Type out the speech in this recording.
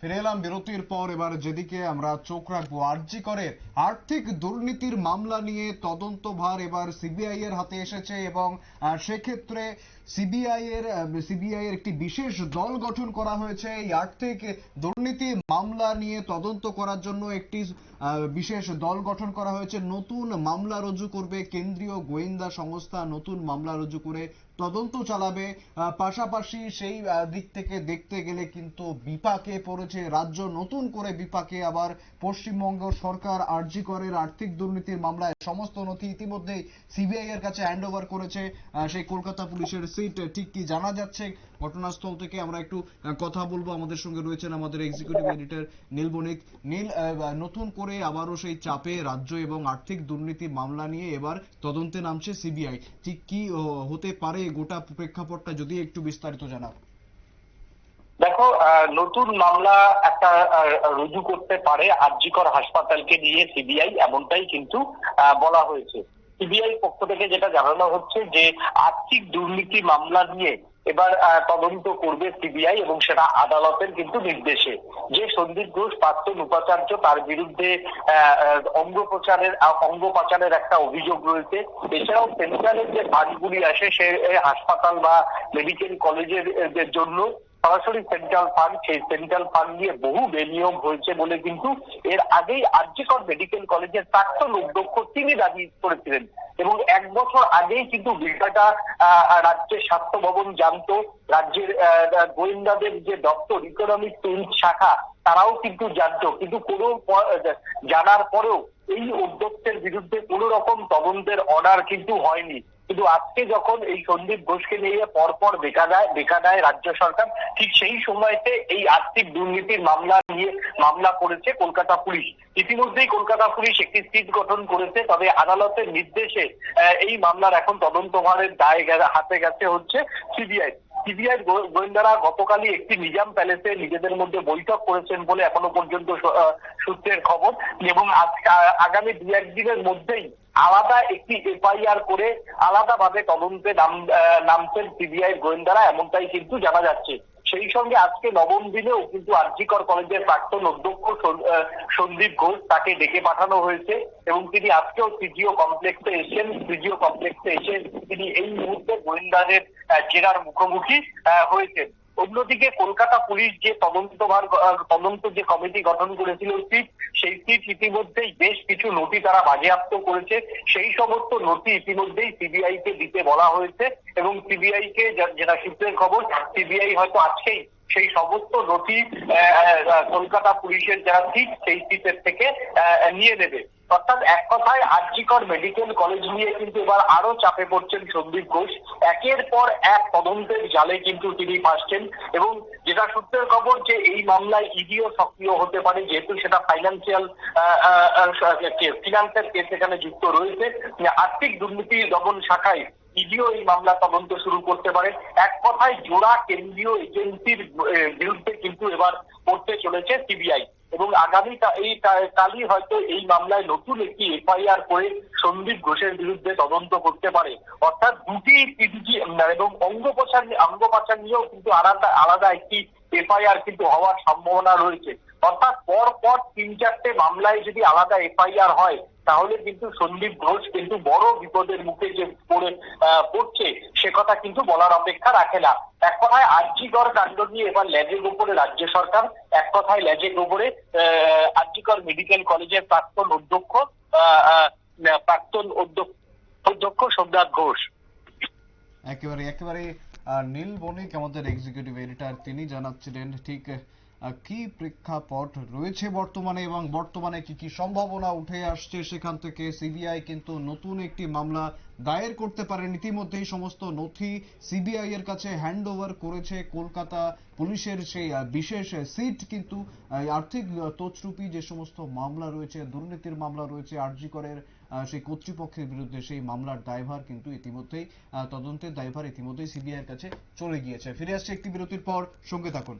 ফিরে এলাম বিরতির পর এবার যেদিকে আমরা চোখ রাখব আরজি করে আর্থিক দুর্নীতির মামলা নিয়ে তদন্ত ভার এবার সিবিআই এর হাতে এসেছে এবং সেক্ষেত্রে সিবিআই এর সিবিআই এর একটি বিশেষ দল গঠন করা হয়েছে। এই আর্থিক দুর্নীতি মামলা নিয়ে তদন্ত করার জন্য একটি বিশেষ দল গঠন করা হয়েছে। নতুন মামলা রুজু করবে কেন্দ্রীয় গোয়েন্দা সংস্থা। নতুন মামলা রুজু করে তদন্ত চালাবে। পাশাপাশি সেই দিক থেকে দেখতে গেলে কিন্তু বিপাকে পড়েছে রাজ্য। নতুন করে বিপাকে আবার পশ্চিমবঙ্গ সরকার আরজি করের আর্থিক দুর্নীতির মামলায় সমস্ত নথি ইতিমধ্যেই সিবিআই এর কাছে হ্যান্ড ওভার করেছে। সেই কলকাতা পুলিশের সিট ঠিক কি জানা যাচ্ছে? ঘটনাস্থল থেকে আমরা একটু কথা বলব। আমাদের সঙ্গে রয়েছেন আমাদের এক্সিকিউটিভ এডিটর নীল বণিক নীল নতুন করে আবারও সেই চাপে রাজ্য এবং আর্থিক দুর্নীতি মামলা নিয়ে এবার তদন্তে নামছে সিবিআই। ঠিক কি হতে পারে গোটা প্রেক্ষাপটটা যদি একটু বিস্তারিত জানাও। দেখো নতুন মামলা একটা রুজু করতে পারে আরজিকর হাসপাতালকে নিয়ে সিবিআই, এমনটাই কিন্তু বলা হয়েছে। সিবিআই পক্ষ থেকে যেটা জানানো হচ্ছে যে, আর্থিক দুর্নীতি মামলা নিয়ে এবার তদন্ত করবে সিবিআই এবং সেটা আদালতের কিন্তু নির্দেশে। যে সন্দীপ ঘোষ, প্রাক্তন উপাচার্য, তার বিরুদ্ধে অঙ্গ প্রচারের অঙ্গ পাচারের একটা অভিযোগ রয়েছে। এছাড়াও সেন্ট্রালের যে ফান্ডগুলি আসে সে হাসপাতাল বা মেডিকেল কলেজের জন্য সরাসরি সেন্ট্রাল ফান্ড সেই সেন্ট্রাল ফান্ড নিয়ে বহু বেনিয়ম হয়েছে বলে কিন্তু এর আগেই আর্যিকর মেডিকেল কলেজের প্রাক্তন অধ্যক্ষ তিনি দাবি করেছিলেন। এবং এক বছর আগেই কিন্তু বিষয়টা রাজ্যের স্বাস্থ্য ভবন জানতো। রাজ্যের গোয়েন্দাদের যে দপ্তর ইকোনমিক শাখা, তারাও কিন্তু জানতো। কিন্তু কোনো জানার পরেও এই উদ্যোক্তের বিরুদ্ধে কোনো রকম তদন্তের অর্ডার কিন্তু হয়নি। কিন্তু আজকে যখন এই সন্দীপ ঘোষকে নিয়ে পরপর দেখা দেয় দেখা দেয় রাজ্য সরকার, ঠিক সেই সময়তে এই আর্থিক দুর্নীতির মামলা নিয়ে মামলা করেছে কলকাতা পুলিশ। ইতিমধ্যেই কলকাতা পুলিশ একটি সিট গঠন করেছে, তবে আদালতের নির্দেশে এই মামলার এখন তদন্তভারের দায় হাতে গেছে হচ্ছে সিবিআই। সিবিআই গোয়েন্দারা গতকালই একটি নিজাম প্যালেসে নিজেদের মধ্যে বৈঠক করেছেন বলে এখনও পর্যন্ত সূত্রের খবর। এবং আগামী দু একদিনের মধ্যেই আলাদা একটি এফআইআর করে আলাদাভাবে তদন্তে নামছেন সিবিআই গোয়েন্দারা, এমনটাই কিন্তু জানা যাচ্ছে। সেই সঙ্গে আজকে নবম দিনেও কিন্তু আরজিকর কলেজের প্রাক্তন অধ্যক্ষ সন্দীপ ঘোষ তাকে ডেকে পাঠানো হয়েছে এবং তিনি আজকেও সিজিও কমপ্লেক্সে এসেছেন। সিজিও কমপ্লেক্সে এসে তিনি এই মুহূর্তে গোয়েন্দাদের জেরার মুখোমুখি হয়েছেন। অন্যদিকে কলকাতা পুলিশ যে তদন্তভার তদন্ত যে কমিটি গঠন করেছিল সিট সেই সিট ইতিমধ্যেই বেশ কিছু নথি তারা বাজেয়াপ্ত করেছে। সেই সমস্ত নথি ইতিমধ্যেই সিবিআই কে দিতে বলা হয়েছে এবং সিবিআই কে যেটা সূত্রের খবর, সিবিআই হয়তো আজকেই সেই সমস্ত নথি কলকাতা পুলিশের যারা সিট সেই সিটের থেকে নিয়ে নেবে। অর্থাৎ এক কথায় আরজিকর মেডিকেল কলেজ নিয়ে কিন্তু এবার আরও চাপে পড়ছেন সন্দীপ ঘোষ। একের পর এক তদন্তের জালে কিন্তু তিনি ফাঁসছেন এবং যেটা সূত্রের খবর যে এই মামলায় ইডিও সক্রিয় হতে পারে, যেহেতু সেটা ফাইন্যান্সিয়াল ফিনান্সের কেস এখানে যুক্ত রয়েছে। আর্থিক দুর্নীতি দমন শাখায় ইডিও এই মামলা তদন্ত শুরু করতে পারে। এক কথায় জোড়া কেন্দ্রীয় এজেন্সির বিরুদ্ধে কিন্তু এবার করতে চলেছে সিবিআই। এবং আগামী এই কালই হয়তো এই মামলায় নতুন একটি এফআইআর করে সন্দীপ ঘোষের বিরুদ্ধে তদন্ত করতে পারে। অর্থাৎ দুটি পিডিজি এবং অঙ্গ পাচার অঙ্গ পাচার নিয়েও কিন্তু আলাদা আলাদা একটি এফআইআর কিন্তু হওয়ার সম্ভাবনা রয়েছে। অর্থাৎ পর পর তিন চারটে মামলায় যদি আলাদা এফআইআর হয় তাহলে কিন্তু সন্দীপ ঘোষ কিন্তু বড় বিপদের মুখে যে পড়ে পড়ছে, সে কথা কিন্তু বলার অপেক্ষা রাখে না। এক কথায় আর্যিকর কাণ্ড নিয়ে এবার ল্যাজের উপরে রাজ্য সরকার, এক কথায় ল্যাজের উপরে আর্যিকর মেডিকেল কলেজের প্রাক্তন অধ্যক্ষ প্রাক্তন অধ্যক্ষ সোমনাথ ঘোষ। একেবারে একেবারে নীল বণিক, আমাদের এক্সিকিউটিভ এডিটর তিনি জানাচ্ছিলেন, ঠিক কি প্রেক্ষাপট রয়েছে বর্তমানে এবং বর্তমানে কি কি সম্ভাবনা উঠে আসছে সেখান থেকে সিবিআই কিন্তু নতুন একটি মামলা দায়ের করতে পারেন। ইতিমধ্যেই সমস্ত নথি সিবিআই এর কাছে হ্যান্ড ওভার করেছে কলকাতা পুলিশের সেই বিশেষ সিট। কিন্তু আর্থিক তছরূপি যে সমস্ত মামলা রয়েছে দুর্নীতির মামলা রয়েছে আরজি করের আহ, সেই কর্তৃপক্ষের বিরুদ্ধে সেই মামলার দায়ভার কিন্তু ইতিমধ্যেই তদন্তের দায়ভার ইতিমধ্যেই সিবিআই এর কাছে চলে গিয়েছে। ফিরে আসছে একটি বিরতির পর। সঙ্গে থাকুন।